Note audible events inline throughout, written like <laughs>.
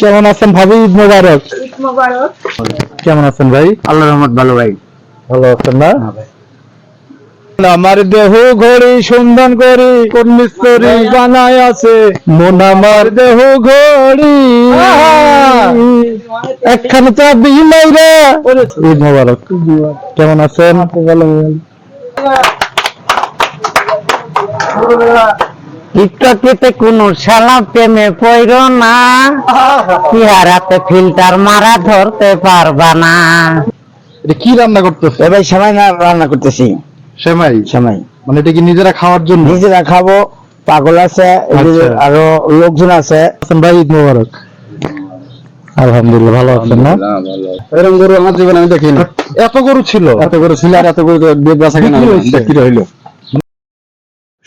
কেমন আছেন ভাবি? ঈদ মোবারক। কেমন আছেন ভাই? আল্লাহ রহমত ভালো ভাই। ভালো আছেন না? আমার দেহ ঘড়ি সন্ধান করি কোন মিস্ত্রি বানায় আছে? মন আমার দেহ ঘড়ি। একখানে চাবি মাইরা। ঈদ মোবারক। কেমন আছেন? টিকটকেতে কোন শালা প্রেমে পইর না। চেহারাতে ফিল্টার মারা ধরতে পারবা না। এটা কি রান্না করতেছে? এবার সময় না রান্না করতেছি। সেমাই? সময় মানে এটা কি নিজেরা খাওয়ার জন্য? নিজেরা খাব পাগল আছে আচ্ছা। আরও লোকজন আছে। ভাই ঈদ মোবারক। আলহামদুলিল্লাহ ভালো আছেন না? এরকম গরু আমার জীবনে আমি দেখিনি। এত গরু ছিল। এত গরু ছিল। আর এত গরু বেচা কেনা। বিক্রি হইল।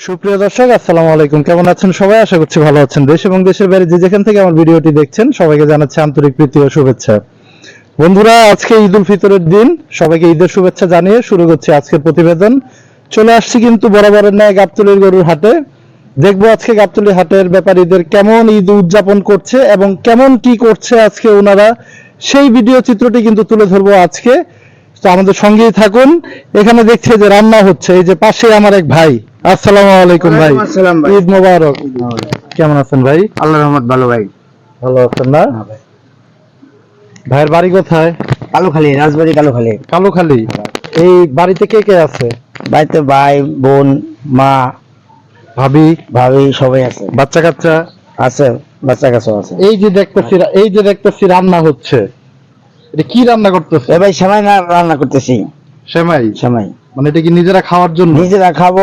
সুপ্রিয় দর্শক, আসসালামু আলাইকুম। কেমন আছেন সবাই? আশা করছি ভালো আছেন। দেশ এবং দেশের বাইরে যে যেখান থেকে আমার ভিডিওটি দেখছেন, সবাইকে জানাচ্ছি আন্তরিক প্রীতি ও শুভেচ্ছা। বন্ধুরা, আজকে ঈদ উল ফিতরের দিন। সবাইকে ঈদের শুভেচ্ছা জানিয়ে শুরু করছি আজকের প্রতিবেদন। চলে আসছি কিন্তু বরাবরের ন্যায় গাবতলির গরুর হাটে। দেখব আজকে গাবতলি হাটের ব্যাপারীদের কেমন ঈদ উদযাপন করছে এবং কেমন কি করছে আজকে ওনারা। সেই ভিডিও চিত্রটি কিন্তু তুলে ধরবো আজকে। তো আমাদের সঙ্গেই থাকুন। এখানে দেখছে যে রান্না হচ্ছে, এই যে পাশে আমার এক ভাই। আসসালামু আলাইকুম ভাই। ওয়ালাইকুম আসসালাম ঈদ মোবারক। কেমন আছেন ভাই? আল্লাহ রহমত ভালো ভাই। ভালো আছেন না? ভাইয়ের বাড়ি কোথায়? কালুখালী রাজবাড়ি কালুখালী। কালুখালী? এই বাড়িতে কে কে আছে? বাড়িতে ভাই বোন মা ভাবি। ভাবি সবাই আছে। বাচ্চা কাচ্চা আছে বাচ্চা কাছেও আছে। এই যে দেখতেছি এই যে দেখতেছি রান্না হচ্ছে। এটা কি রান্না করতেছে? সময় না রান্না করতেছি। সেমাই? সময় মানে এটা কি নিজেরা খাওয়ার জন্য? নিজেরা খাব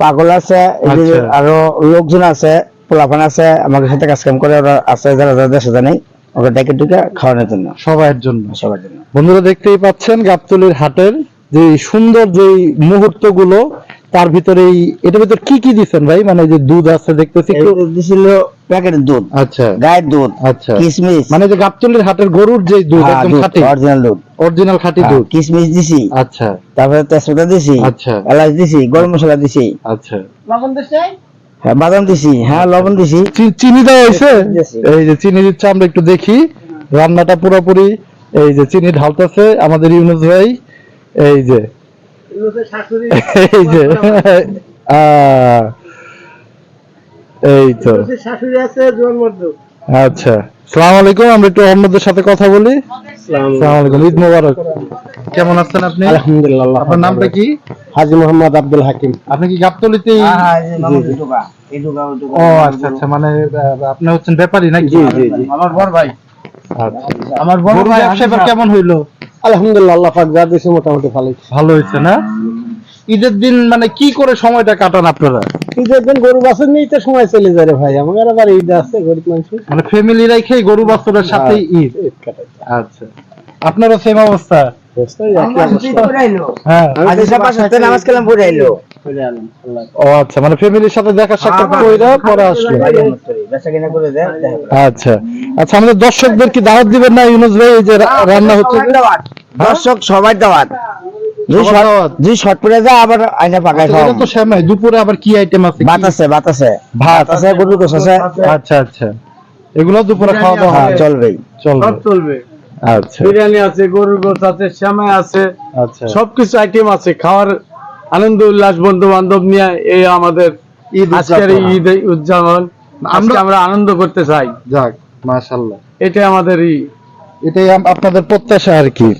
পাগল আছে আচ্ছা। আরও লোকজন আছে পোলাফান আছে আমাদের সাথে কাজ কাম করে ওরা আছে যারা যারা দেশে জানে ওরা ডেকে ডুকে খাওয়ানোর জন্য। সবার জন্য। সবার জন্য। বন্ধুরা দেখতেই পাচ্ছেন গাবতলির হাটের যে সুন্দর যে মুহূর্তগুলো তার ভিতরে এটার ভিতর কি কি দিচ্ছেন ভাই? মানে যে দুধ আছে দেখতেছি দিছিল প্যাকেটের দুধ আচ্ছা। গায়ের দুধ আচ্ছা। কিশমিশ মানে যে গাবতলির হাটের গরুর যে দুধ একদম খাঁটি। অরিজিনাল দুধ। অরিজিনাল খাঁটি হ্যাঁ, দুধ। কিশমিশ দিছি। আচ্ছা। তারপরে তেজপাতা দিছি। আচ্ছা। এলাচ দিছি গরম মশলা দিছি। আচ্ছা। লবণ দিছে? হ্যাঁ বাদাম দিছি। হ্যাঁ লবণ দিছি। চিনি দেওয়া হয়েছে এই যে চিনি দিচ্ছে আমরা একটু দেখি। রান্নাটা পুরোপুরি এই যে চিনি ঢালতেছে আমাদের ইউনুস ভাই। এই যে এই যে আহ, এই তো। শাশুড়ি আছে আচ্ছা। সালাম আলাইকুম আমরা একটু অন্যদের সাথে কথা বলি। সালাম। আলাইকুম ঈদ মোবারক। কেমন আছেন আপনি? আলহামদুলিল্লাহ আপনার নামটা কি? হাজি মোহাম্মদ আব্দুল হাকিম। আপনি কি হ্যাঁ, ও আচ্ছা আচ্ছা মানে আপনি হচ্ছেন ব্যাপারী নাকি? জি, জি, জি। আমার বড় ভাই। আচ্ছা। আমার বড় ভাই ব্যবসা কেমন হইল? আলহামদুলিল্লাহ আল্লাহ পাক যা দিয়েছে মোটামুটি ভালো ভালো হয়েছে না? ঈদের দিন মানে কি করে সময়টা কাটান আপনারা? ঈদের দিন গরু বাছুর নিয়ে তো সময় চলে যায় রে ভাই। আমার আবার ঈদ আছে গরিব মানুষ। মানে ফ্যামিলি রাইখে গরু বাছুরের সাথে ঈদ। ঈদ কাটাই আচ্ছা। আপনারও সেম অবস্থা? হ্যাঁ। ও আচ্ছা মানে ফ্যামিলির সাথে দেখা সাক্ষাৎ কইরা পরে আসলো আচ্ছা। আচ্ছা আমাদের দর্শকদের কি দাওয়াত দিবেন না ইউনুস ভাই এই যে রান্না হচ্ছে? দর্শক সবাই দাওয়াত। আবার আইনা পাকায় আচ্ছা, খাওয়া তো শ্যামাই দুপুরে আবার কি আইটেম আছে? ভাত আছে ভাত আছে। ভাত আছে গরুর আছে। আচ্ছা আচ্ছা। এগুলো দুপুরে খাওয়া দাওয়া হ্যাঁ হবে। চলবেই। চলবে। চলবে। আচ্ছা বিরিয়ানি আছে গরুর গোস আছে শ্যামাই আছে আচ্ছা। সবকিছু আইটেম আছে। খাওয়ার আনন্দ উল্লাস বন্ধু বান্ধব নিয়ে এই আমাদের ঈদ আজকের এই ঈদ উদযাপন। আজকে আমরা- আনন্দ করতে চাই। যাক মাশাআল্লাহ। এটাই আমাদের এটাই আপনাদের প্রত্যাশা আর কি।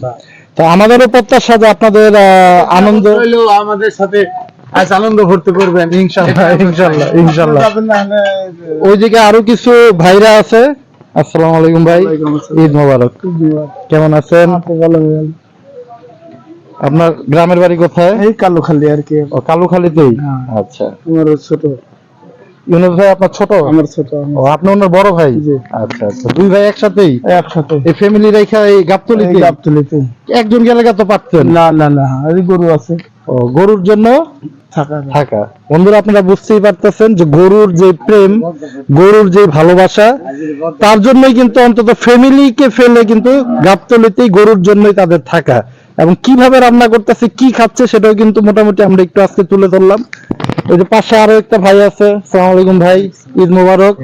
তো আমাদেরও প্রত্যাশা যে আপনাদের আনন্দ আমাদের সাথে আজ আনন্দ ভর্তি করবেন। ইনশাল্লাহ ইনশাল্লাহ ইনশাল্লাহ ওইদিকে আরও কিছু ভাইরা আছে। আসসালামু আলাইকুম ভাই। ঈদ মোবারক। কেমন আছেন? আপনার গ্রামের বাড়ি কোথায়? এই আর কি। ও কালুখালীতেই? আচ্ছা। আমার ছোট। ইউনুস ভাই আপনার ছোট? আমার ছোট ও আপনি ওনার বড় ভাই? আচ্ছা আচ্ছা। দুই ভাই একসাথেই? একসাথে। এই ফ্যামিলি রেখা এই গাবতলিতে? গাবতলিতে। একজন গেলে তো পারতেন। না না না এই গরু আছে। ও গরুর জন্য? থাকা বন্ধুরা আপনারা বুঝতেই পারতেছেন যে গরুর যে প্রেম গরুর যে ভালোবাসা তার জন্যই কিন্তু অন্তত ফ্যামিলিকে ফেলে কিন্তু গাবতলিতেই গরুর জন্যই তাদের থাকা। এবং কীভাবে রান্না করতেছে কি খাচ্ছে সেটাও কিন্তু মোটামুটি আমরা একটু আজকে তুলে ধরলাম। ওই যে পাশে আরও একটা ভাই আছে সালাম আলাইকুম ভাই ঈদ মোবারক।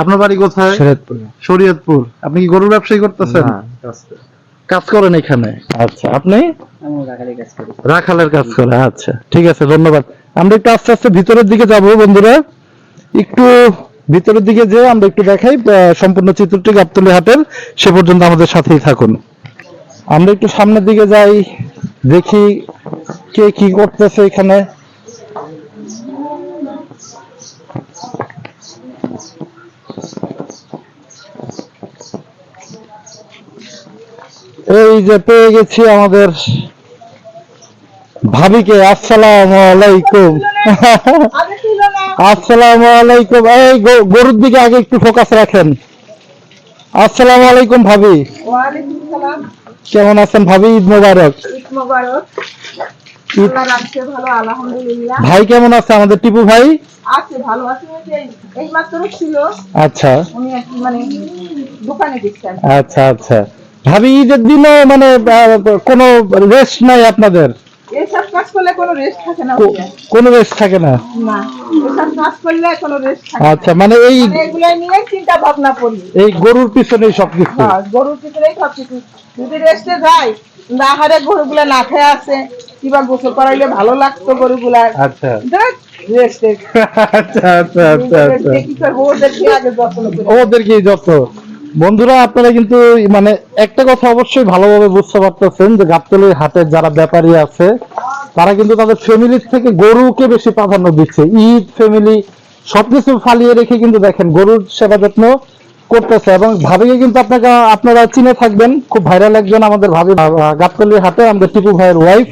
আপনার বাড়ি কোথায়? শরীয়তপুর। শরীয়তপুর। আপনি কি গরুর ব্যবসায়ী করতেছেন? কাজ করেন এখানে? আচ্ছা আপনি? রাখালের কাজ করে। আচ্ছা। ঠিক আছে ধন্যবাদ। আমরা একটু আস্তে আস্তে ভিতরের দিকে যাব বন্ধুরা। একটু ভিতরের দিকে যে আমরা একটু দেখাই আহ, সম্পূর্ণ চিত্রটি গাবতলি হাটের। সে পর্যন্ত আমাদের সাথেই থাকুন। আমরা একটু সামনের দিকে যাই দেখি কে কি করতেছে এখানে। এই যে পেয়ে গেছি আমাদের ভাবিকে আসসালামু আলাইকুম। আসসালামু আলাইকুম। এই গরুর দিকে আগে একটু ফোকাস রাখেন। আসসালামু আলাইকুম ভাবি। কেমন আছেন ভাবি? ঈদ মোবারক। ভাই কেমন আছে আমাদের টিপু ভাই? আছে ভালো আছে। এই মাত্র ছিল। আচ্ছা। উনি মানে দোকানে গেছেন আচ্ছা আচ্ছা। ভাবি ঈদের দিনে মানে কোনো রেস্ট নাই আপনাদের? এসব কাজ করলে কোনো রেস্ট থাকে না কোনো রেস্ট থাকে না? না এসব কাজ করলে কোনো রেস্ট থাকে আচ্ছা মানে এই মানে এগুলো নিয়ে চিন্তা ভাবনা করি। এই গরুর পিছনেই হ্যাঁ গরুর পিছনেই সব কিছু যদি রেস্টে যায় না হারে গরুগুলা না খেয়ে আছে কিবা গোসল করাইলে ভালো লাগতো গরুগুলা। আচ্ছা। দেখ রেস্টে <laughs> আচ্ছা আচ্ছা আচ্ছা আচ্ছা। ওদেরকে যত্ন ওদেরকে যত বন্ধুরা, আপনারা কিন্তু মানে একটা কথা অবশ্যই ভালোভাবে বুঝতে পারতেছেন যে গাবতলির হাটের যারা ব্যাপারী আছে, তারা কিন্তু তাদের ফ্যামিলির থেকে গরুকে বেশি প্রাধান্য দিচ্ছে। ঈদ ফ্যামিলি সবকিছু ফালিয়ে রেখে কিন্তু দেখেন গরুর সেবা যত্ন করতেছে এবং ভাবিকে কিন্তু আপনাকে, আপনারা চিনে থাকবেন, খুব ভাইরাল একজন আমাদের ভাবি গাবতলির হাটে, আমাদের টিপু ভাইয়ের ওয়াইফ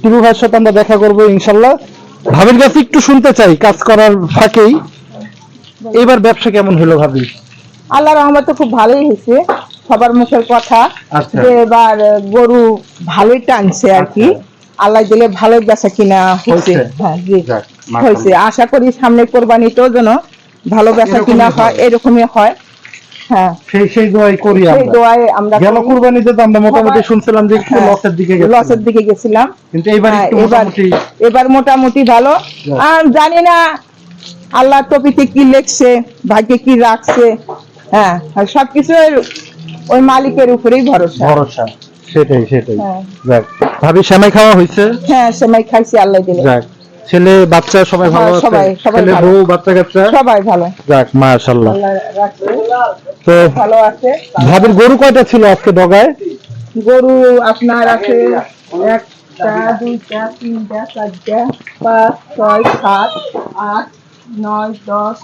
টিপু ভাইয়ের সাথে আমরা দেখা করব ইনশাল্লাহ ভাবির কাছে একটু শুনতে চাই, কাজ করার ফাঁকেই। এবার ব্যবসা কেমন হলো ভাবি? আল্লাহ রহমত খুব ভালোই হয়েছে। সবার মুখের কথা আচ্ছা। যে এবার গরু ভালোই টানছে আর কি। আল্লাহ দিলে ভালো বেচা কিনা হয়েছে। হয়েছে। হ্যাঁ আশা করি সামনে কোরবানিতেও যেন ভালো বেচা কিনা হয়। এরকমই হয়। হ্যাঁ। সেই সেই দোয়াই করি আমরা। দোয়ায় গেল কুরবানিতে আমরা মোটামুটি শুনছিলাম যে একটু হ্যাঁ, লসের দিকে লসের দিকে গেছিলাম। কিন্তু এবার একটু এবার মোটামুটি এবার মোটামুটি ভালো। আর জানি না আল্লাহ টপিতে কি লেখছে ভাগ্যে কি রাখছে। হ্যাঁ আর সবকিছু ওই মালিকের উপরেই ভরসা। ভরসা সেটাই সেটাই। হ্যাঁ। যাক ভাবি সেমাই খাওয়া হয়েছে হ্যাঁ সেমাই খাইছি আল্লাহ দিলে। যাক ছেলে বাচ্চা সবাই ভালো হ্যাঁ, আছে? ছেলে বউ বাচ্চা কাচ্চা? সবাই ভালো। যাক মাশাআল্লাহ। তো ভালো আছে। ভাবির গরু কয়টা ছিল আজকে ডগায়? গরু আপনার আছে একটা দুইটা তিনটা চারটা পাঁচ ছয় সাত আট নয় দশ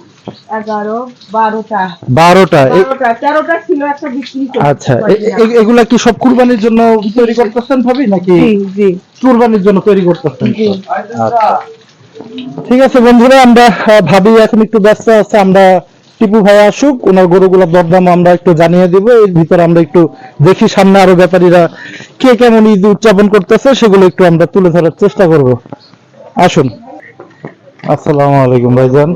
এগারো বারোটা। বারোটা তেরোটা ছিল একটা বিক্রি আচ্ছা এগুলা কি সব কুরবানির জন্য তৈরি করতেছেন ভাবি নাকি জি কুরবানির জন্য তৈরি করতেছেন? আচ্ছা। ঠিক আছে বন্ধুরা আমরা ভাবি এখন একটু ব্যস্ত আছে আমরা টিপু ভাই আসুক ওনার গরুগুলোর দরদাম আমরা একটু জানিয়ে দিব এর ভিতরে আমরা একটু দেখি সামনে আরও ব্যাপারীরা কে কেমন ঈদ উদযাপন করতেছে সেগুলো একটু আমরা তুলে ধরার চেষ্টা করব। আসুন। আসসালামু আলাইকুম ভাইজান।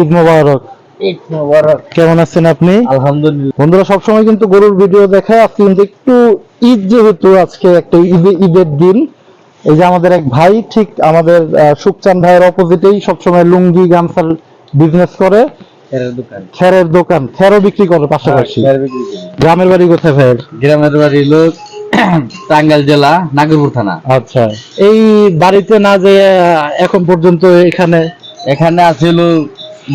ঈদ মোবারক। কেমন আছেন আপনি? আলহামদুলিল্লাহ। বন্ধুরা সবসময় কিন্তু গরুর ভিডিও দেখায়। আজকে কিন্তু একটু ঈদ যেহেতু আজকে একটা ঈদে ঈদের দিন। এই যে আমাদের এক ভাই ঠিক আমাদের আহ, সুখচান ভাইয়ের অপোজিটেই সবসময় লুঙ্গি গামছার বিজনেস করে। খেরের দোকান। খেরও বিক্রি করে পাশাপাশি। গ্রামের বাড়ি কোথায় ভাইয়ের? গ্রামের বাড়ি লোক টাঙ্গাইল জেলা নাগরপুর থানা। আচ্ছা। এই বাড়িতে না যে এখন পর্যন্ত এখানে এখানে আছিল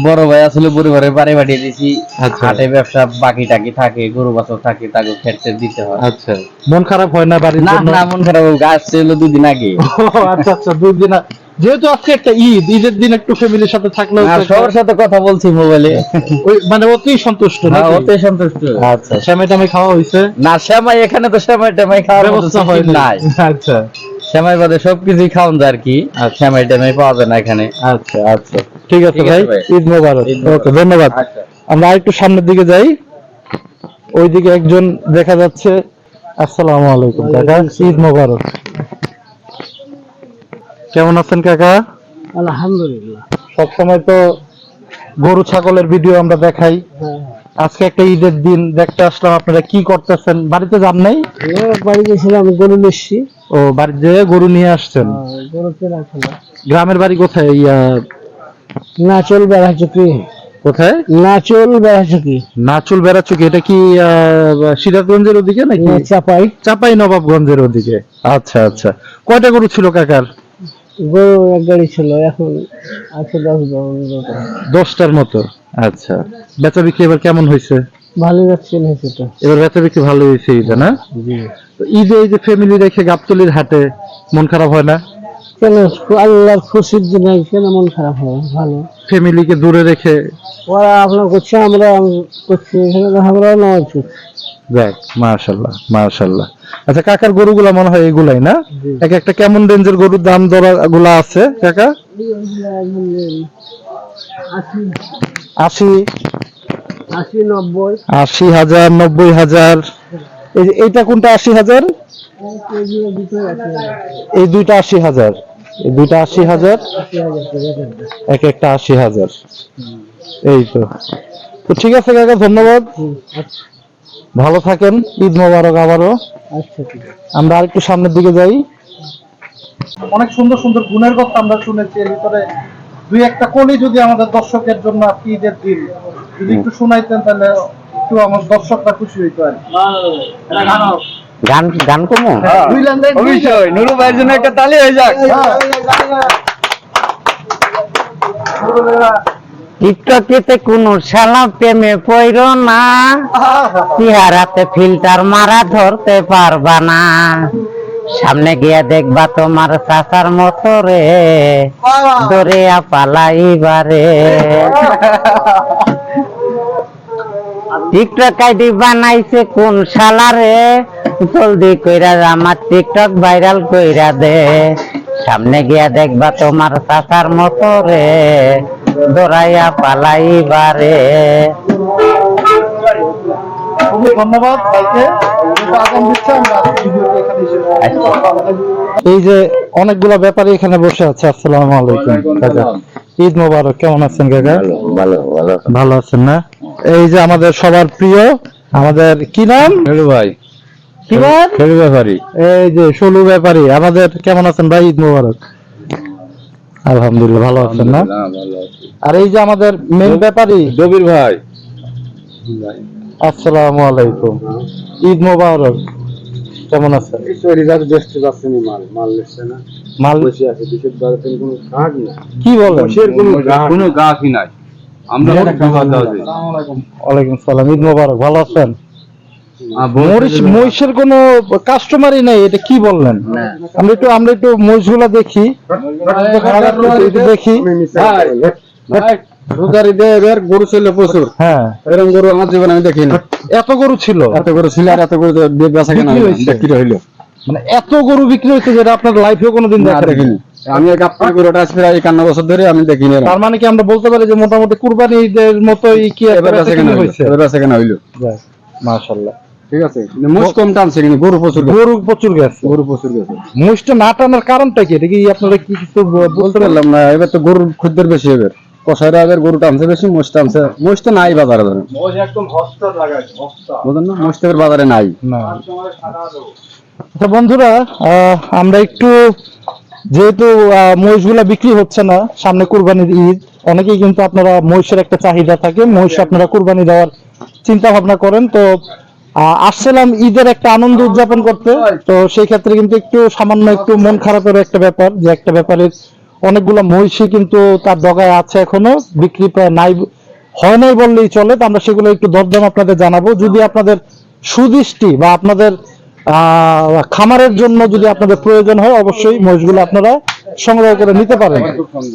বড় ভাই আসলে পরিবারের বাড়ি বাড়িয়ে দিছি। আচ্ছা। হাটে ব্যবসা বাকি টাকি থাকে গরু বাছর থাকে তাকে খেতে দিতে হয়। আচ্ছা। মন খারাপ হয় না বাড়ি না না মন খারাপ গাছ ছিল দুদিন আগে। আচ্ছা আচ্ছা দুদিন যেহেতু আজকে একটা ঈদ ঈদের দিন একটু ফ্যামিলির সাথে থাকলেও সবার সাথে কথা বলছি মোবাইলে ওই মানে অতি সন্তুষ্ট না নাকি? ওতে সন্তুষ্ট। আচ্ছা শ্যামাই টামাই খাওয়া হয়েছে? না সেমাই এখানে তো সেমাই টেমাই খাওয়ার ব্যবস্থা হয় নাই। আচ্ছা। সেমাই বাদে সবকিছুই খাওয়ান যায় আর কি। আর সেমাই টেমাই পাওয়া যায় না এখানে। আচ্ছা আচ্ছা। ঠিক আছে ভাই ঈদ মোবারক। ওকে ধন্যবাদ। আচ্ছা। আমরা আরেকটু সামনের দিকে যাই। ওইদিকে একজন দেখা যাচ্ছে। আসসালামু আলাইকুম কাকা। ঈদ মোবারক। কেমন আছেন কাকা? আলহামদুলিল্লাহ। সবসময় তো গরু ছাগলের ভিডিও আমরা দেখাই। আজকে একটা ঈদের দিন দেখতে আসলাম আপনারা কি করতেছেন? বাড়িতে যান নাই? বাড়ি গেছিলাম গরু নিচ্ছি। ও বাড়িতে গরু নিয়ে আসছেন? ছিল গ্রামের বাড়ি কোথায়? ইয়া না চলবে আর হচ্ছে কি কোথায়? নাচল বেড়াচুকি। নাচুল বেড়াচুকি এটা কি সিরাজগঞ্জের ওদিকে নাকি? চাপাই। চাপাই নবাবগঞ্জের ওদিকে। আচ্ছা আচ্ছা। কয়টা গরু ছিল কাকার? গরু এক গাড়ি ছিল এখন আছে দশ দশটার মতো? আচ্ছা। বেচা বিক্রি এবার কেমন হয়েছে? ভালো যাচ্ছে হয়েছে তো এবার বেচা বিক্রি ভালো হয়েছে ঈদে না? ঈদে এই যে ফ্যামিলি রেখে গাবতলির হাটে মন খারাপ হয় না? কেন? আল্লাহর খুশির দিনে কেন মন খারাপ হয়? ভালো। ফ্যামিলিকে দূরে রেখে ওরা আপনার করছে আমরা করছি এখানে আমরা নেওয়া উচিত দেখ মাশাল্লাহ মাশাল্লাহ আচ্ছা কাকার গরুগুলা মনে হয় এগুলাই না? এক একটা কেমন রেঞ্জের গরুর দাম দরা গুলা আছে কাকা? আশি। আশি? নব্বই। আশি হাজার নব্বই হাজার। এই এইটা কোনটা আশি হাজার? এই দুইটা আশি হাজার। এই দুইটা আশি হাজার। এক একটা আশি হাজার। এই তো। তো ঠিক আছে কাকা ধন্যবাদ। ভালো থাকেন ঈদ মোবারক আবারও। আচ্ছা আমরা আরেকটু সামনের দিকে যাই। অনেক সুন্দর সুন্দর গুণের কথা আমরা শুনেছি এর ভিতরে দুই একটা কলি যদি আমাদের দর্শকের জন্য আজকে ঈদের দিন যদি একটু শোনাইতেন তাহলে একটু আমার দর্শকরা খুশি হইতো আর গান গান কমো দুই লাইনের অবশ্যই নুরু ভাইয়ের জন্য একটা তালি হয়ে যাক। টিকটকেতে কোন শালা প্রেমে পইর না। চেহারাতে ফিল্টার মারা ধরতে পারবা না। সামনে গিয়া দেখবা তোমার চাচার মতো রে। দরিয়া পালাইবারে টিকটক আইডি বানাইছে কোন শালারে জলদি কইরা আমার টিকটক ভাইরাল কইরা দে। সামনে গিয়া দেখবা তোমার চাচার মতো রে দৌড়াইয়া পালাইবারে খুবই ধন্যবাদ। এই যে অনেকগুলা ব্যাপারী এখানে বসে আছে আসসালামু আলাইকুম কাকা ঈদ মোবারক কেমন আছেন কাকা? ভালো ভালো। ভালো আছেন না? এই যে আমাদের সবার প্রিয় আমাদের কি নাম? ভাই। কি নাম ব্যাপারী। এই যে ষোলো ব্যাপারী আমাদের কেমন আছেন ভাই? ঈদ মোবারক। আলহামদুলিল্লাহ ভালো আছেন না? আর এই যে আমাদের মেন ব্যাপারী? দবির ভাই। আসসালামু আলাইকুম। ঈদ মোবারক। কেমন আছেন? মাল মাল না। মাল বসে আছে কোনো না কি বলেন? কোনো গাছই নাই। আমরা ওয়ালাইকুম সালাম ঈদ মোবারক ভালো আছেন? মহিষের কোনো কাস্টমারই নেই এটা কি বললেন? আমরা একটু আমরা একটু মহিষগুলা দেখি। দেখি। রোজার ঈদে এবার গরু ছিল প্রচুর। হ্যাঁ। এরকম গরু আমার জীবনে আমি দেখিনি। এত গরু ছিল? এত গরু ছিল আর এত গরু তো বেচা কেনা? বিক্রি হইল, হয়েছে? মানে এত গরু বিক্রি হচ্ছে যেটা আপনার লাইফেও কোনোদিন দেখিনি? আমি এক আপনার গরুটা প্রায় একান্ন বছর ধরে আমি দেখিনি তার মানে কি আমরা বলতে পারি যে মোটামুটি কুরবানি ঈদের মতোই কি এবার বেচা কেনা হইল, হয়েছে? এবার বেচা কেনা হইল। মাশাআল্লাহ। ঠিক আছে? মোষ কম টানছে কিন্তু গরু প্রচুর গরু প্রচুর গেছে। গরু প্রচুর গেছে। মহিষটা না টানার কারণটা কি? এটা কি আপনারা কি কিছু বলতে বলতে পারলাম না এবার তো গরুর খুদ্দের বেশি এবার কষাইরা এবার গরু টানছে বেশি মোষ টানছে। মোষ তো নাই বাজারে ধরেন। বুঝলেন না মোষ তো বাজারে নাই। না। আচ্ছা বন্ধুরা আহ, আমরা একটু যেহেতু মহিষগুলা বিক্রি হচ্ছে না সামনে কুরবানির ঈদ অনেকেই কিন্তু আপনারা মহিষের একটা চাহিদা থাকে। মহিষ আপনারা কুরবানি দেওয়ার চিন্তা ভাবনা করেন তো আসছিলাম ঈদের একটা আনন্দ উদযাপন করতে। তো সেই ক্ষেত্রে কিন্তু একটু সামান্য একটু মন খারাপের একটা ব্যাপার, যে একটা ব্যাপারের অনেকগুলো মহিষই কিন্তু তার ডগায় আছে এখনও, বিক্রি প্রায় নাই, হয় নাই বললেই চলে, তো আমরা সেগুলো একটু দরদাম আপনাদের জানাব। যদি আপনাদের সুদৃষ্টি বা আপনাদের খামারের জন্য যদি আপনাদের প্রয়োজন হয়, অবশ্যই মহিষগুলো আপনারা সংগ্রহ করে নিতে পারেন।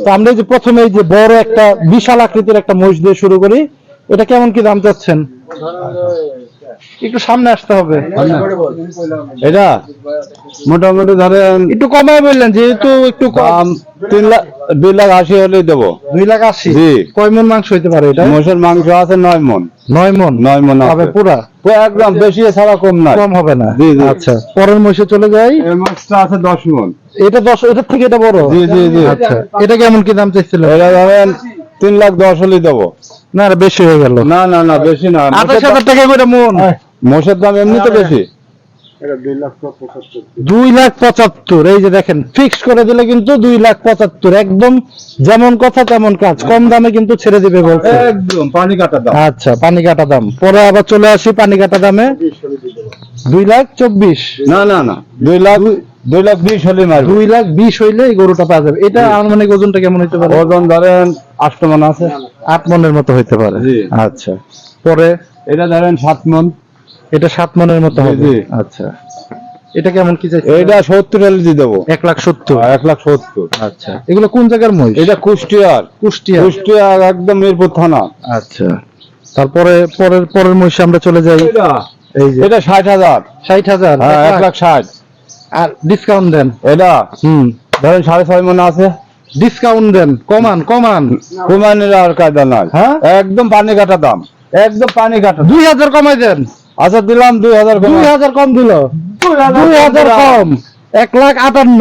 তো আমরা এই যে প্রথমে এই যে বড় একটা বিশাল আকৃতির একটা মহিষ দিয়ে শুরু করি। এটা কেমন কি দাম চাচ্ছেন? একটু সামনে আসতে হবে। এটা? মোটামুটি ধরেন একটু কমায় বললেন যেহেতু একটু কম। তিন লাখ দুই লাখ আশি হলেই দেবো। দুই লাখ আশি? জি। কয় মন মাংস হইতে পারে এটা? মোষের মাংস আছে নয় মন। নয় মন? নয় মন হবে পুরা? একদম বেশি ছাড়া কম নয় কম হবে না? জি, জি। আচ্ছা। পরের মহিষে চলে যাই। এই মাছটা আছে দশ মন। এটা এটার থেকে এটা বড়? জি জি জি। আচ্ছা। এটা কেমন কি দাম চাইছিল এটা ধরেন তিন লাখ দশ হলেই দেবো। না বেশি হয়ে গেল। না না না বেশি না। আঠাশ হাজার টাকা করে মন। মোষের দাম এমনিতে বেশি? দুই লাখ পঁচাত্তর। এই যে দেখেন ফিক্স করে দিলে কিন্তু দুই লাখ পঁচাত্তর একদম যেমন কথা তেমন কাজ কম দামে কিন্তু ছেড়ে দিবে বলছে। একদম পানি কাটার দাম। আচ্ছা পানি কাটা দাম। পরে আবার চলে আসি পানি কাটা দামে। দুই লাখ চব্বিশ। না না না। দুই লাখ দুই লাখ বিশ হলে মারবে। দুই লাখ বিশ হইলে এই গরুটা পাওয়া যাবে। এটা আনুমানিক ওজনটা কেমন হইতে পারে? ওজন ধরেন আষ্ট মন আছে। আট মনের মতো হইতে পারে। আচ্ছা। পরে? এটা ধরেন সাত মন। এটা সাত মনের মতো হবে। আচ্ছা। এটা কেমন কি চাইছে এইটা সত্তর দিয়ে দেবো। এক লাখ সত্তর। এক লাখ সত্তর। আচ্ছা। এগুলো কোন জায়গার মহিষ? এটা কুষ্টিয়ার। কুষ্টিয়া কুষ্টিয়ার একদম মিরপুর থানা। আচ্ছা। তারপরে পরের পরের মহিষে আমরা চলে যাই। এটা। এই যে। এটা ষাট হাজার। ষাট হাজার? হ্যাঁ এক লাখ ষাট। আর ডিসকাউন্ট দেন। এটা। হুম। ধরেন সাড়ে ছয় মন আছে। ডিসকাউন্ট দেন। কমান কমান। কুমানের আর কায়দা নাই। হ্যাঁ? একদম পানি কাটা দাম। একদম পানি কাটা দুই হাজার কমাই দেন। আচ্ছা দিলাম দুই হাজার দুই হাজার কম দিল। দুই হাজার কম এক লাখ আটান্ন।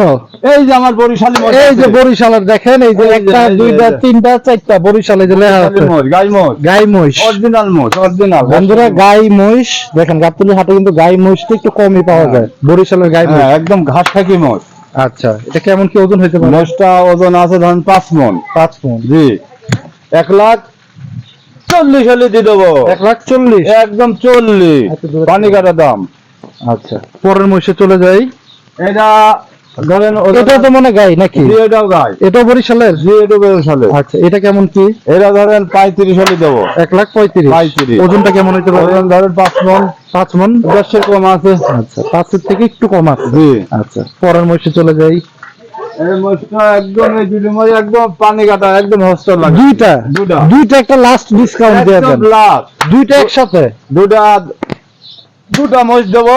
এই যে আমার বরিশালী এই যে। বরিশালের দেখেন এই যে একটা দুইটা তিনটা চারটা বরিশালে যে লেখা আছে। গাই মোষ গাই মহিষ অরিজিনাল মোষ অরিজিনাল বন্ধুরা গাই মহিষ দেখেন গাবতলি হাটে কিন্তু গাই মহিষটা একটু কমই পাওয়া যায়। বরিশালের গাই মহিষ হ্যাঁ একদম ঘাস থাকি মোষ। আচ্ছা এটা কেমন কি ওজন হইতে পারে? মোষটা ওজন আছে ধরেন পাঁচ মন। পাঁচ মন। জি। এক লাখ চল্লিশ হলে দিয়ে দেবো। এক লাখ চল্লিশ? একদম চল্লিশ। পানি কাটা দাম। আচ্ছা পরের মহিষে চলে যাই। এটা ধরেন এটা তো মনে গাই নাকি? এটাও গাই। এটাও বরিশালের? জি এটা বরিশালে আচ্ছা এটা কেমন কি? এটা ধরেন পঁয়ত্রিশ হলে দেবো। এক লাখ পঁয়ত্রিশ। পঁয়ত্রিশ। ওজনটা কেমন হইতে পারে? ওজন ধরেন পাঁচ মন। পাঁচ মন? কম আছে। আচ্ছা পাঁচের থেকে একটু কম আছে। জি। আচ্ছা পরের মহিষে চলে যাই। একদম দুটো মোষ একদম পানি কাটা একদম হস্টেল লাগে। দুইটা? দুইটা। একটা লাস্ট ডিসকাউন্ট দিয়ে একদম দেন। দুইটা একসাথে? দুটা দুটা দেবো।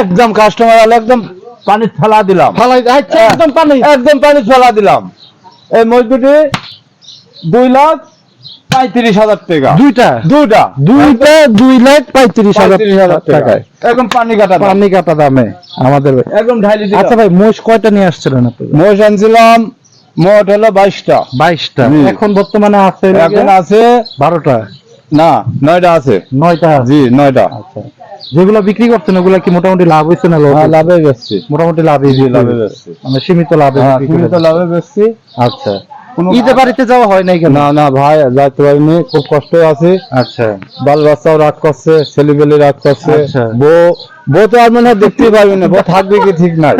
একদম কাস্টমার আলো একদম পানি ফেলা দিলাম। আচ্ছা একদম পানি। একদম পানি ফেলা দিলাম। এই মোষ দুটি দুই লাখ পঁয়ত্রিশ হাজার টাকা। দুইটা? দুটা দুইটা দুই লাখ পঁয়ত্রিশ হাজার টাকায়। একদম পানি কাটা পানি কাটা দামে আমাদের একদম ঢাইলি আচ্ছা ভাই মোষ কয়টা নিয়ে আসছিলেন আপনি? মোষ আনছিলাম মোট হলো বাইশটা। বাইশটা। এখন বর্তমানে আছে এখন আছে বারোটা। না নয়টা আছে। নয়টা জি নয়টা। আচ্ছা। যেগুলো বিক্রি করছেন ওগুলা কি মোটামুটি লাভ হয়েছে না হ্যাঁ লাভে বেচছি মোটামুটি লাভে হয়েছে। বেচছি মানে সীমিত লাভে হ্যাঁ বিক্রি তুমি তো করেছেন। লাভে বেচছি আচ্ছা। ঈদে বাড়িতে যাওয়া হয় নাই কেন? না না ভাই যাইতে পারিনি খুব কষ্ট আছে। আচ্ছা। বাল বাচ্চাও রাগ করছে ছেলে বেলে রাগ করছে। আচ্ছা। বউ বউ তো আর মানে দেখতেই পারবি না বউ থাকবে কি ঠিক নাই।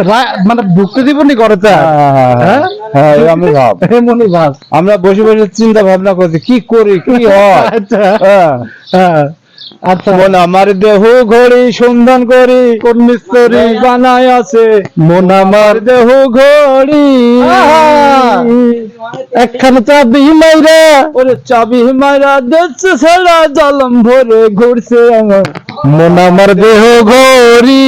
মানে ঢুকতে দিবনি ঘরে হ্যাঁ, হ্যাঁ, হ্যাঁ, হ্যাঁ? আমি ভাব। <laughs> এমনই বাস আমরা বসে বসে চিন্তা ভাবনা করছি কি করি কি হয়? আচ্ছা। হ্যাঁ। হ্যাঁ। মন আমার দেহ ঘড়ি সন্ধান করি কর্মীশ্বরী বানায় আছে। মন আমার দেহ ঘড়ি। একখানে চাবি মাইরা ওরে চাবি মারা দেখছে ছেড়া জলম ভরে ঘুরছে আমার। মন আমার দেহ ঘড়ি।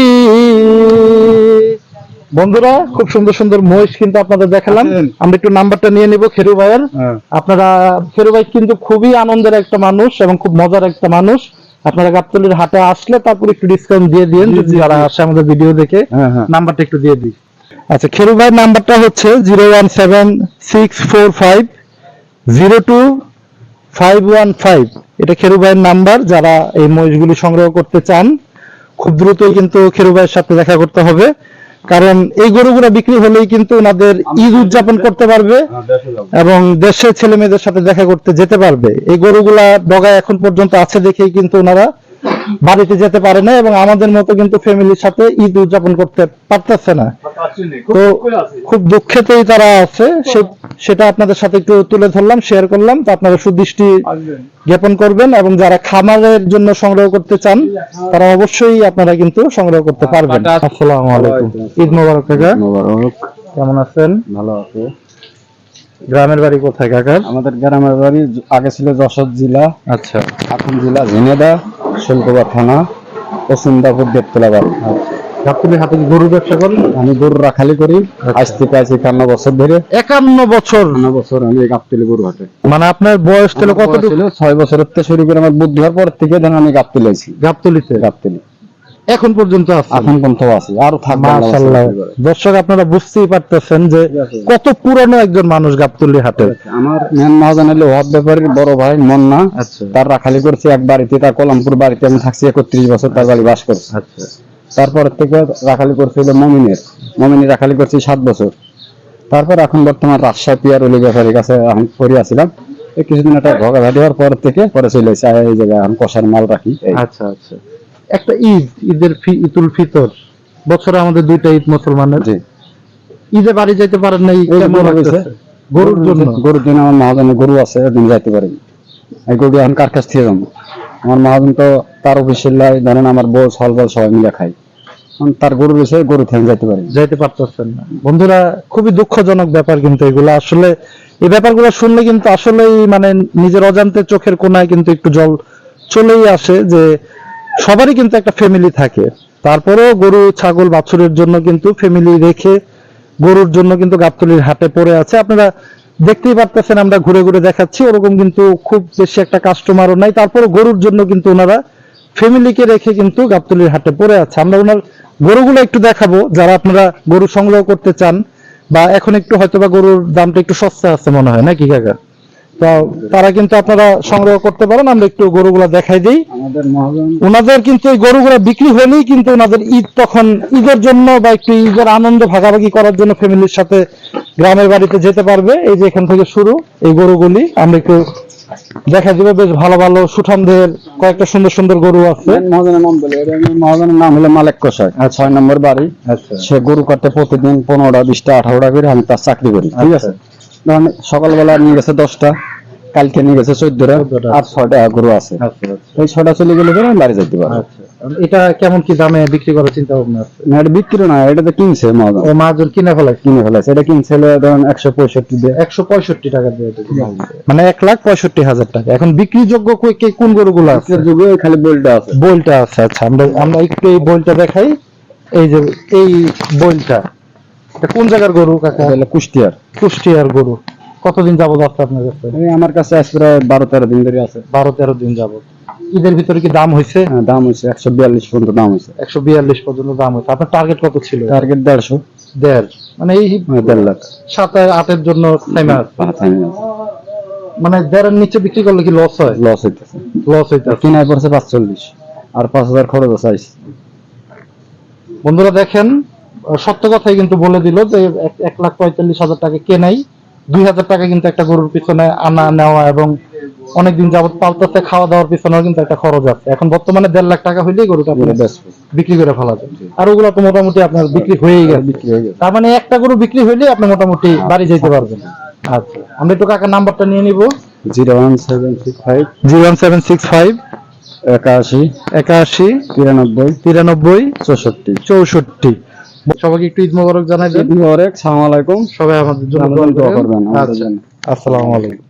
বন্ধুরা খুব সুন্দর সুন্দর মহিষ কিন্তু আপনাদের দেখালাম। আমরা একটু নাম্বারটা নিয়ে নিব খেরু ভাইয়ের। হ্যাঁ। আপনারা খেরু ভাই কিন্তু খুবই আনন্দের একটা মানুষ এবং খুব মজার একটা মানুষ। আপনারা গাবতলির হাটে আসলে তারপর একটু ডিসকাউন্ট দিয়ে দিন যদি যারা আসে আমাদের ভিডিও দেখে হ্যাঁ, হ্যাঁ। নাম্বারটা একটু দিয়ে দিই। আচ্ছা খেরু ভাইয়ের নাম্বারটা হচ্ছে zero one seven six four five zero two five one five এটা খেরু ভাইয়ের নাম্বার যারা এই মহিষগুলি সংগ্রহ করতে চান খুব দ্রুতই কিন্তু খেরু ভাইয়ের সাথে দেখা করতে হবে। কারণ এই গরুগুলো বিক্রি হলেই কিন্তু ওনাদের ঈদ উদযাপন করতে পারবে এবং দেশের ছেলে মেয়েদের সাথে দেখা করতে যেতে পারবে। এই গরুগুলা ডগায় এখন পর্যন্ত আছে দেখেই কিন্তু ওনারা বাড়িতে যেতে পারে না এবং আমাদের মতো কিন্তু ফ্যামিলির সাথে ঈদ উদযাপন করতে পারতেছে না। তো খুব দুঃখেতেই তারা আছে। সে- সেটা আপনাদের সাথে একটু তুলে ধরলাম শেয়ার করলাম তো আপনারা সুদৃষ্টি জ্ঞাপন করবেন এবং যারা খামারের জন্য সংগ্রহ করতে চান তারা অবশ্যই আপনারা কিন্তু সংগ্রহ করতে পারবেন। আসসালামু আলাইকুম। ঈদ মোবারক কাকা। কেমন আছেন? ভালো আছে। গ্রামের বাড়ি কোথায় কাকার আমাদের গ্রামের বাড়ি আগে ছিল যশোর জেলা। আচ্ছা। এখন জেলা ঝিনেদা শুল্কবা থানা পশ্চিমদাপুর দেবতলা বাড়ি হাতে কি গরুর ব্যবসা করেন আমি গরু রাখালি করি। আজ থেকে একান্ন বছর ধরে। একান্ন বছর? বছর আমি গাবতলি গরু হাটে মানে আপনার বয়স ছিল কতটুকু? ছিল ছয় থেকে শুরু করে আমার বুদ্ধি হওয়ার পর থেকে ধরেন আমি গাবতলি আছি গাবতলিতে? গাবতলি। এখন পর্যন্ত আছে? এখন পর্যন্ত আছি। আরও থাকবে মাশাআল্লাহ। দর্শক আপনারা বুঝতেই পারতেছেন যে কত পুরনো একজন মানুষ গাবতলি হাটে। আমার মেন মহাজন হলো ব্যাপারীর বড় ভাই মন্না। আচ্ছা। তার রাখালি করছে এক বাড়িতে তার কলামপুর বাড়িতে আমি থাকছি একত্রিশ বছর তার বাড়ি বাস করছে। আচ্ছা। তারপর থেকে রাখালি করছিল মমিনের। মমিনী রাখালি করছি সাত বছর। তারপর এখন বর্তমান রাজশাহী পিয়ার অলি ব্যাপারীর কাছে আমি এই কিছুদিন একটা ঝগড়াঝাটি হওয়ার পর থেকে পরে চলে এই জায়গায় এখন কষার মাল রাখি। আচ্ছা আচ্ছা। একটা ঈদ ঈদের ঈদুল ফিতর। বছরে আমাদের দুইটা ঈদ মুসলমানের। জি। ঈদে বাড়ি যাইতে পারেন না। গরুর জন্য? গরুর জন্য আমার মহাজনের গরু আছে একদিন যাইতে পারি। এই গরু এখন কার কাছ থেকে যাব আমার মহাজন তো তার অফিসের লাই ধরেন আমার বউ ছল বল সবাই মিলে খাই তার গরু রয়েছে গরু থেকে যাইতে পারি। যাইতে পারতেছেন না। বন্ধুরা, খুবই দুঃখজনক ব্যাপার কিন্তু এগুলো। আসলে এই ব্যাপারগুলো শুনলে কিন্তু আসলেই মানে নিজের অজান্তে চোখের কোনায় কিন্তু একটু জল চলেই আসে যে সবারই কিন্তু একটা ফ্যামিলি থাকে। তারপরেও গরু, ছাগল, বাছুরের জন্য কিন্তু ফ্যামিলি রেখে গরুর জন্য কিন্তু গাবতলির হাটে পড়ে আছে। আপনারা দেখতেই পারতেছেন, আমরা ঘুরে ঘুরে দেখাচ্ছি। ওরকম কিন্তু খুব বেশি একটা কাস্টমারও নাই। তারপরে গরুর জন্য কিন্তু ওনারা ফ্যামিলিকে রেখে কিন্তু গাবতলির হাটে পড়ে আছে। আমরা ওনার গরুগুলো একটু দেখাবো। যারা আপনারা গরু সংগ্রহ করতে চান বা এখন একটু হয়তো বা গরুর দামটা একটু সস্তা আছে মনে হয়, নাকি কাকা? তো তারা কিন্তু আপনারা সংগ্রহ করতে পারেন আমরা একটু গরুগুলা দেখাই দিই। ওনাদের কিন্তু এই গরুগুলো বিক্রি হলেই কিন্তু ওনাদের ঈদ তখন ঈদের জন্য বা একটু ঈদের আনন্দ ভাগাভাগি করার জন্য ফ্যামিলির সাথে গ্রামের বাড়িতে যেতে পারবে। এই যে এখান থেকে শুরু এই গরুগুলি আমরা একটু দেখা দিবে। বেশ ভালো ভালো সুঠামদের কয়েকটা সুন্দর সুন্দর গরু আছে। মহাজনের নাম বলে এটা মহাজনের নাম হলো মালেক কষাই ছয় নম্বর বাড়ি। আচ্ছা। সে গরু কাটতে প্রতিদিন পনেরোটা বিশটা আঠারোটা করে আমি তার চাকরি করি। ঠিক আছে? ধরেন সকালবেলা নিয়ে গেছে দশটা কালকে নিয়ে গেছে চোদ্দটা। আর ছয়টা গরু আছে। আচ্ছা আচ্ছা। এই ছয়টা চলে গেলে পরে বাড়ি যেতে পারব। আচ্ছা এটা কেমন কি দামে বিক্রি করার চিন্তা ভাবনা আছে? না এটা বিক্রি না এটা তো কিনছে মহাজন ও কিনে ফেলাইছে কিনে ফেলেছে এটা কিনছে ধরেন একশো পঁয়ষট্টি দিয়ে। একশো পঁয়ষট্টি টাকা দিয়ে মানে এক লাখ পঁয়ষট্টি হাজার টাকা। এখন বিক্রিযোগ্য কই- কে- কোন গরুগুলো আছে? যুগে খালি বলটা আছে। বইলটা আছে আচ্ছা। আমরা আমরা একটু এই বইলটা দেখাই। এই যে এই বইলটা। এটা কোন জায়গার গরু কাকা? কুষ্টিয়ার। কুষ্টিয়ার গরু। কতদিন যাবত আছে আপনার কাছে? আমার কাছে আজ প্রায় বারো তেরো দিন ধরে আছে। বারো তেরো দিন যাবত। ঈদের ভিতরে কি দাম হয়েছে? হ্যাঁ, দাম হচ্ছে একশো বিয়াল্লিশ পর্যন্ত দাম হচ্ছে একশো বিয়াল্লিশ পর্যন্ত দাম হয়েছে। আপনার টার্গেট কত ছিল? টার্গেট দেড়শো। দেড়। মানে এই মানে দেড় লাখ। সাত আটের জন্য আমি মানে দেড়ের নিচে বিক্রি করলে কি লস হয়? লস হইতেছে। লস হইতে কিনায় পড়ছে পাঁচচল্লিশ। আর পাঁচ হাজার খরচ আছে বন্ধুরা দেখেন সত্য কথাই কিন্তু বলে দিল যে এক- লাখ পঁয়তাল্লিশ হাজার টাকা কেনাই দুই হাজার টাকা কিন্তু একটা গরুর পিছনে আনা নেওয়া এবং অনেকদিন যাবত পাল্টাতে খাওয়া দাওয়ার পিছনেও কিন্তু একটা খরচ আছে। এখন বর্তমানে দেড় লাখ টাকা হইলেই গরুটা বিক্রি করে ফেলা যায় আর ওগুলো তো মোটামুটি আপনার বিক্রি হয়েই গেছে। বিক্রি হয়ে গেছে। তার মানে একটা গরু বিক্রি হইলে আপনি মোটামুটি বাড়ি যেতে পারবেন। আচ্ছা আমরা একটু কাকার নাম্বারটা নিয়ে নিব। Zero one seven six five. Zero one seven six five. একাশি। একাশি। তিরানব্বই। তিরানব্বই। চৌষট্টি। চৌষট্টি। সবাইকে একটু ঈদ মোবারক জানাই দেন। মোবারক সালাম আলাইকুম। সবাই আমাদের জন্য দোয়া করবেন করবেন। আচ্ছা। আসসালামু আলাইকুম।